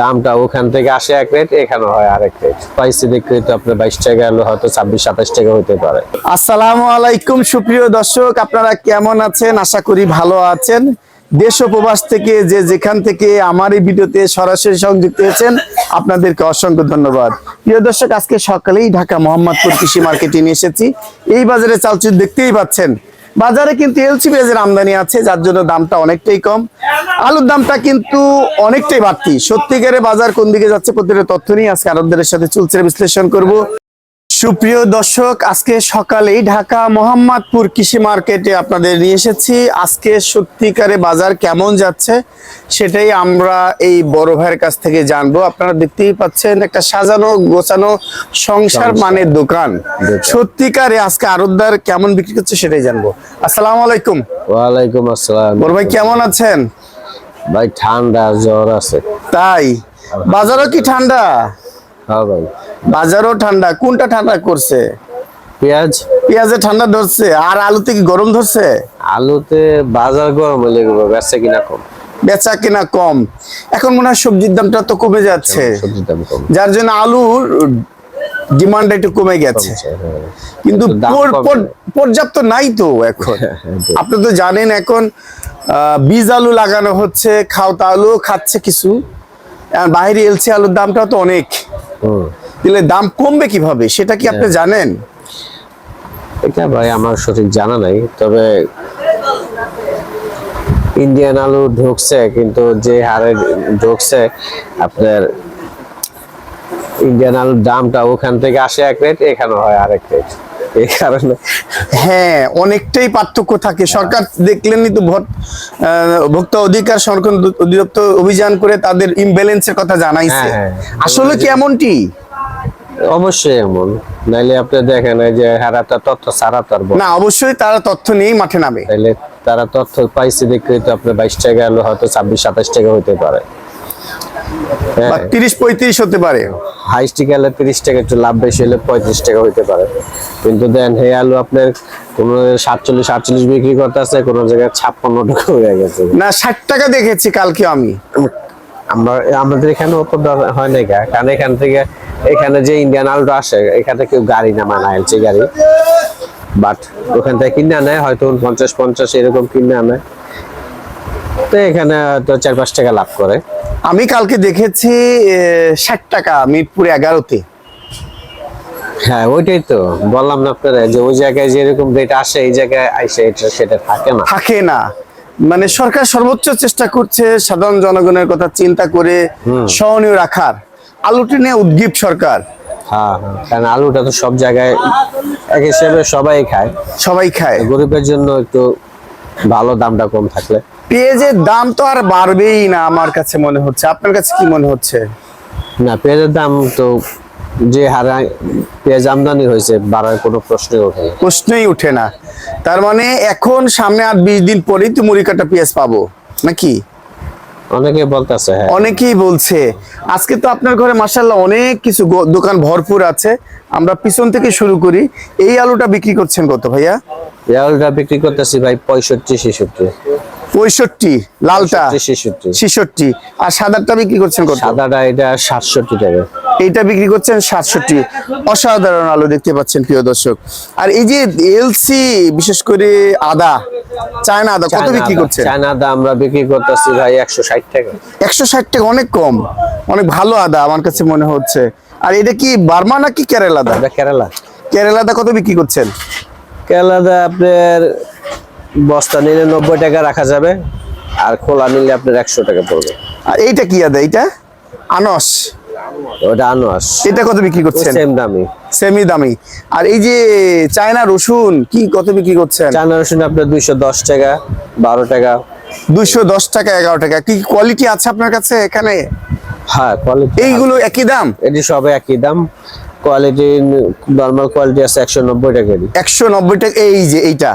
দামটা ওখান থেকে আসে এক রেট এখানে হয় আরেক রেট তো আপনার বাইশ টাকা হয়তো ছাব্বিশ, সাতাশ টাকা হতে পারে। আলাইকুম, সুপ্রিয় দর্শক, আপনারা কেমন আছেন? আশা করি ভালো আছেন। দেশ ও প্রবাস থেকে যে যেখান থেকে আমার এই ভিডিওতে সরাসরি সংযুক্ত হয়েছেন, আপনাদেরকে অসংখ্য ধন্যবাদ। প্রিয় দর্শক, আজকে সকালেই ঢাকা মোহাম্মদপুর কৃষি মার্কেটে নিয়ে এসেছি। এই বাজারে চালচুর দেখতেই পাচ্ছেন বাজারে কিন্তু এলসি পেঁয়াজের আমদানি আছে, যার জন্য দামটা অনেকটাই কম। আলুর দামটা কিন্তু অনেকটাই বাড়তি। সত্যিকারে বাজার কোন দিকে যাচ্ছে প্রতিটা তথ্য নিয়ে আজকে আরবদের সাথে চলছে বিশ্লেষণ করব। সুপ্রিয় দর্শক আজকে সকালেই ঢাকা মোহাম্মদপুর কৃষি মার্কেটে আপনাদের নিয়ে এসেছি। আজকে সত্যিকারে বাজার কেমন যাচ্ছে সেটাই আমরা এই বড় ভাইয়ের কাছ থেকে জানব। আপনারা দেখতেই পাচ্ছেন একটা সাজানো গোছানো সংসার মানের দোকান। সত্যিকারে আজকে আরতদার কেমন বিক্রি করছে সেটাই জানব। আসসালামু আলাইকুম। ওয়ালাইকুম আসসালাম। বড় ভাই কেমন আছেন? ভাই ঠান্ডা জ্বর আছে। তাই? বাজারও কি ঠান্ডা? হ্যাঁ ভাই। বাজারও ঠান্ডা। কোনটা ঠান্ডা করছে? পেঁয়াজ? পেঁয়াজে ঠান্ডা ধরছে। আর আলুতে কি গরম ধরছে? আলুতে বাজার গরম হলে ব্যবসা কিনা কম। বেচা কেনা কম। এখন মনে হয় সবজির দামটা তো কমে যাচ্ছে। যার জন্য আলুর ডিমান্ড একটু কমে গেছে। হ্যাঁ। কিন্তু পর্যাপ্ত নাই তো এখন। হ্যাঁ, আপনি তো জানেন এখন বীজ আলু লাগানো হচ্ছে খাওতা আলু খাচ্ছে কিছু। আর বাইরে এলসি আলুর দামটা তো অনেক। তাহলে দাম কমবে কীভাবে? সেটা কি আপনি জানেন? এটা ভাই আমার সঠিক জানা নাই তবে ইন্ডিয়ান আলু ঢুকছে কিন্তু যে হারে ঢুকছে আপনার ইন্ডিয়ান আলুর দামটা ওখান থেকে আসে এক রেট এখানে হয় আরেক রেট এই কারণে। হ্যাঁ অনেকটাই পার্থক্য থাকে। সরকার দেখলেনই তো ভোট ভোক্তা অধিকার সংরক্ষণ অধিদপ্তর অভিযান করে তাদের ইমব্যালেন্সের কথা জানাইছে। হ্যাঁ, হ্যাঁ। আসলে কি এমনটি? অবশ্যই এমন। নাইলে আপনি দেখেন যে হারাটা তথ্য সারা তার না অবশ্যই তারা তথ্য নিয়েই মাঠে নামে। তাইলে তারা তথ্য পাইছে দেখলে তো আপনার বাইশ টাকা হয়তো ছাব্বিশ সাতাশ টাকা হতে পারে। তিরিশ পঁয়ত্রিশ হতে পারে। হাইস্ট গেলে তিরিশ টাকা একটু লাভ বেশি হলে পঁয়ত্রিশ টাকা হইতে পারে। কিন্তু দেন হে আলু আপনার কোন সাতচল্লিশ আটচল্লিশ বিক্রি করতেছে কোন জায়গায় ছাপ্পান্ন টাকা হয়ে গেছে। না ষাট টাকা দেখেছি কালকে আমি। আমরা আমাদের এখানে অত হয় না কারণ এখান থেকে এখানে যে ইন্ডিয়ান আলুটা আসে এখানে কেউ গাড়ি না গাড়ি। বাট ওখান থেকে কিনে আনে হয়তো পঞ্চাশ পঞ্চাশ এরকম কিনে আনে। তো এখানে তো চার পাঁচ টাকা লাভ করে। আমি কালকে দেখেছি ষাট টাকা মিরপুর এগারোতে। হ্যাঁ ওইটাই তো। বললাম না আপনারা যে ওই জায়গায় যেরকম রেট আসে এই জায়গায় আইসে এটা সেটা থাকে না। থাকে না। মানে সরকার সর্বোচ্চ চেষ্টা করছে সাধারণ জনগণের কথা চিন্তা করে সহনীয় রাখার। আলুটি নিয়ে উদ্গীপ সরকার। হ্যাঁ হ্যাঁ। কারণ আলুটা তো সব জায়গায় এক হিসেবে সবাই খায়। সবাই খায়। গরিবের জন্য একটু ভালো দামটা কম থাকলে। পেঁয়াজের দাম তো আর বাড়বেই না আমার কাছে মনে হচ্ছে। আপনার কাছে কি মনে হচ্ছে? না পেঁয়াজের দাম তো যে হারে পেঁয়াজ আমদানি হয়েছে বাড়ার কোনো প্রশ্নই ওঠে প্রশ্নই উঠে না। তার মানে এখন সামনে আর বিশ দিন পরেই তো মুড়ি কাটা পেঁয়াজ পাবো নাকি? অনেকে বলতেছে হ্যাঁ। অনেকেই বলছে। আজকে তো আপনার ঘরে মাসাল্লাহ অনেক কিছু দোকান ভরপুর আছে। আমরা পিছন থেকে শুরু করি। এই আলুটা বিক্রি করছেন কত ভাইয়া? এই আলুটা বিক্রি করতেছি ভাই পঁয়ষট্টি ছেষট্টি। পঁয়ষট্টি লালটা ছেষট্টি। আর সাদাটা বিক্রি করছেন কত? সাদাটা এটা সাতষট্টি টাকা। এইটা বিক্রি করছেন সাতষট্টি। অসাধারণ আলু দেখতে পাচ্ছেন প্রিয় দর্শক। আর এই যে এলসি বিশেষ করে আদা চায়না আদা কত বিক্রি করছেন? চায়না আদা আমরা বিক্রি করতেছি ভাই একশো ষাট টাকা। একশো ষাট টাকা অনেক কম। অনেক ভালো আদা আমার কাছে মনে হচ্ছে। আর এটা কি বার্মা নাকি কেরালা আদা? এটা কেরালা। কেরালা আদা কত বিক্রি করছেন? কেরালা আদা আপনার বস্তা নিলে নব্বই টাকা রাখা যাবে আর খোলা নিলে আপনার একশো টাকা পড়বে। আর এইটা কি আদা? এইটা? আনস? ওটা এটা কত বিক্রি করছেন? সেম দামি। সেমি দামি। আর এই যে চায়না রসুন কি কত বিক্রি করছেন? চায়না রসুন আপনার দুইশো দশ টাকা বারো টাকা। দুইশো দশ টাকা এগারো টাকা। কি কোয়ালিটি আছে আপনার কাছে এখানে? হ্যাঁ কোয়ালিটি এইগুলো একই দাম? এটি সবে একই দাম। কোয়ালিটি নর্মাল কোয়ালিটি আছে একশো নব্বই টাকারই। একশো নব্বই টাকা এই যে এইটা।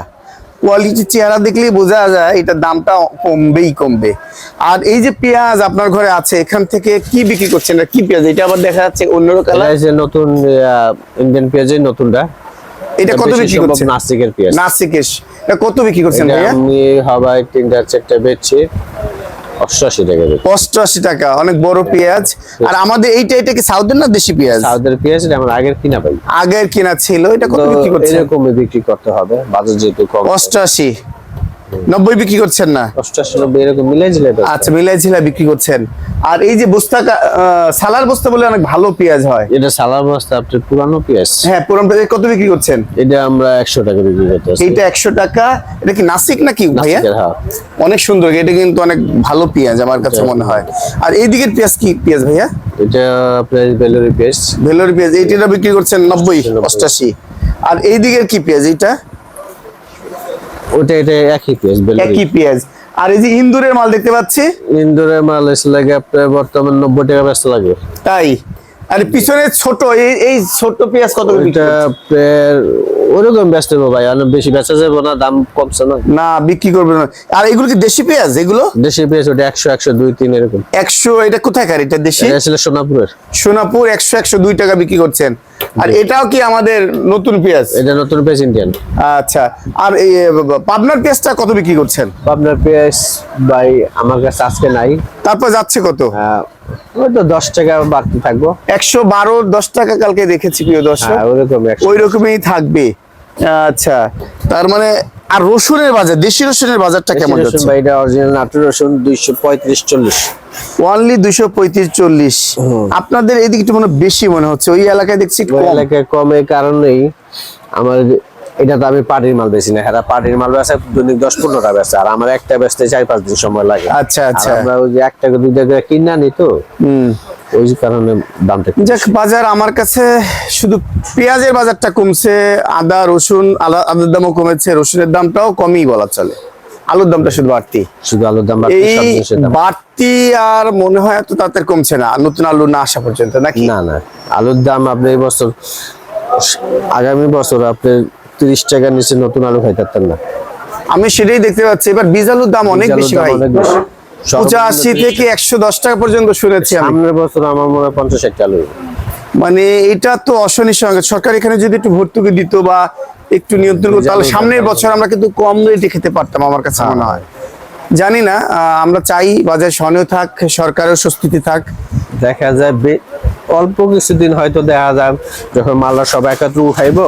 কোয়ালিটি চেহারা দেখলেই বোঝা যায় এটা দামটা কমবেই কমবে। আর এই যে পেঁয়াজ আপনার ঘরে আছে এখান থেকে কি বিক্রি করছেন কি পেঁয়াজ? এটা আবার দেখা যাচ্ছে অন্য রকম কালার? যে নতুন ইন্ডিয়ান পেঁয়াজের নতুনটা। এটা কত বিক্রি করছেন? নাসিকের পেঁয়াজ। নাসিকের। এটা কত বিক্রি করছেন ভাইয়া? আমি হবাই তিনটা চারটা বেচছি। অষ্টআশি টাকা অষ্টআশি টাকা অনেক বড় পেঁয়াজ। আর আমাদের এইটা এটা কি সাউথের না দেশি পেঁয়াজ? সাউদের পেঁয়াজ এটা আমার আগের কিনা পাই। আগের কিনা ছিল এটা কত বিক্রি করছে এরকম বিক্রি করতে হবে বাজার যেহেতু কম। অষ্টআশি। নব্বই বিক্রি করছেন না? এরকম আচ্ছা মিলাই ঝিলা বিক্রি করছেন। আর এই যে বস্তা সালার বস্তা বলে অনেক ভালো পেঁয়াজ হয়। এটা সালার বস্তা আপনার পুরানো পেঁয়াজ। হ্যাঁ পুরান পেঁয়াজ। কত বিক্রি করছেন? এটা আমরা একশো টাকা বিক্রি। এইটা একশো টাকা। এটা কি নাসিক নাকি ভাইয়া? হ্যাঁ। অনেক সুন্দর। এটা কিন্তু অনেক ভালো পেঁয়াজ আমার কাছে মনে হয়। আর এই দিকের পেঁয়াজ কি পেঁয়াজ ভাইয়া? এটা আপনার বেলুরি পেঁয়াজ। ভেলোর পেঁয়াজ। এইটা বিক্রি করছেন নব্বই অষ্টাশি আর এই দিকের কি পেঁয়াজ এইটা? ওটা এটা একই পেঁয়াজ একই পেঁয়াজ। আর এই যে ইন্দুরের মাল দেখতে পাচ্ছি? ইন্দুরের মাল এসে লাগে আপনার বর্তমান নব্বই টাকা ব্যস্ত লাগে। তাই? আর পিছনে ছোট এই এই ছোট পেঁয়াজ কত এটা ওরকম ব্যস্ত হব ভাই অনেক বেশি বেচা যাব না দাম কমছে না। না বিক্রি করবে না। আর এগুলো কি দেশি পেঁয়াজ এগুলো? দেশি পেঁয়াজ ওটা একশো একশো দুই তিন এরকম। একশো এটা কোথাকার? এটা দেশি? ছিল সোনাপুরের। সোনাপুর একশো একশো দুই টাকা বিক্রি করছেন। আর এটাও কি আমাদের নতুন পেঁয়াজ? এটা নতুন পেঁয়াজ ইন্ডিয়ান আচ্ছা আর এই পাবনার পেঁয়াজটা কত বিক্রি করছেন? পাবনার পেঁয়াজ ভাই আমার কাছে আজকে নাই। তারপর যাচ্ছে কত? আহ, ওই তো দশ টাকা বাড়তে থাকব। একশো বারো দশ টাকা কালকে দেখেছি প্রিয় দর্শক। হ্যাঁ ওই রকমই থাকবে। আচ্ছা তার মানে আর রসুনের বাজার দেশি রসুনের বাজারটা কেমন যাচ্ছে? ভাই এটা অরিজিনাল নাটুর রসুন দুইশো পঁয়ত্রিশ চল্লিশ। ওয়ানলি দুইশো পঁয়ত্রিশ চল্লিশ। আপনাদের এদিকে একটু মনে বেশি মনে হচ্ছে ওই এলাকায় দেখছি ওই কম। এলাকায় কমে কারণেই আমার এটা তো আমি পাটির মাল বেশি না হ্যাঁ পাটির মাল বেচে দৈনিক দশ পনেরোটা বেচে আর আমার একটা বেচতে চার পাঁচ দিন সময় লাগে। আচ্ছা, আচ্ছা। আমরা ওই যে একটা টাকা দুই টাকা কিনা নি তো ওই কারণে দামটা যাক বাজার আমার কাছে শুধু পেঁয়াজের বাজারটা কমছে আদা রসুন আদা- আদার দামও কমেছে রসুনের দামটাও কমই বলা চলে। আলুর দামটা শুধু বাড়তি। শুধু আলুর দাম এই বাড়তি আর মনে হয় এত তাড়াতাড়ি কমছে না নতুন আলু না আসা পর্যন্ত নাকি? না না আলুর দাম আপনি এই বছর আগামী বছর আপনি তিরিশ টাকার নিচে নতুন আলু খাইতে পারতেন না। আমি সেটাই দেখতে পাচ্ছি। এবার বীজ আলুর দাম অনেক বেশি ভাই। পঁচাশি থেকে একশো দশ টাকা পর্যন্ত শুনেছি সামনের বছর আমার মনে হয় পঞ্চাশ ষাট আলু। মানে এটা তো অশনি সঙ্গে। সরকার এখানে যদি একটু ভর্তুকি দিত বা একটু নিয়ন্ত্রণ করতো তাহলে সামনের বছর আমরা কিন্তু কম রেটে খেতে পারতাম আমার কাছে মনে হয়। জানি না আমরা চাই বাজার সহনীয় থাক সরকারের স্বস্তিতে থাক। দেখা যায় অল্প কিছুদিন হয়তো দেখা যায় যখন মালটা সব একত্র উঠাইবো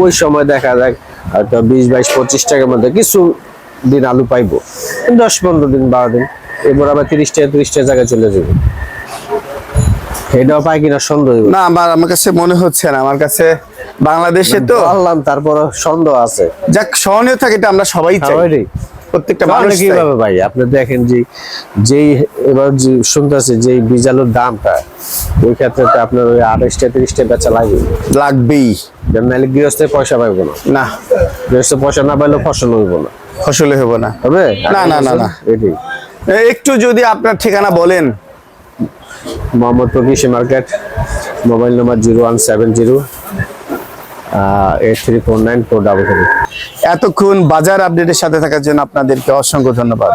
ওই সময় দেখা যায় হয়তো বিশ বাইশ পঁচিশ টাকার মধ্যে কিছু দিন আলু পাইবো। দশ পনেরো দিন বারো দিন এরপর আবার তিরিশ টাকা তিরিশ টাকা জায়গায় চলে যাবে। এটাও পাই কিনা সন্দেহ না আমার আমার কাছে মনে হচ্ছে না আমার কাছে বাংলাদেশে তো আল্লাহ তারপর সন্দেহ আছে। যাক সহনীয় থাকে এটা আমরা সবাই চাই। প্রত্যেকটা মানুষ। কীভাবে ভাই আপনি দেখেন যে যেই এবার শুনতেছি যে বিজালুর দামটা ওই ক্ষেত্রে তো আপনার ওই আঠাশটা তিরিশটা বেচা লাগবে লাগবেই। নাহলে গৃহস্থে পয়সা পাইবো না। না। গৃহস্থ পয়সা না পাইলে ফসল হইব না। ফসলে হব না। হবে? না, না, না, না। এটাই একটু যদি আপনার ঠিকানা বলেন। Mohammadpur Krishi market mobile number zero one seven zero eight three four nine four double three. এতক্ষণ বাজার আপডেটের সাথে থাকার জন্য আপনাদেরকে অসংখ্য ধন্যবাদ।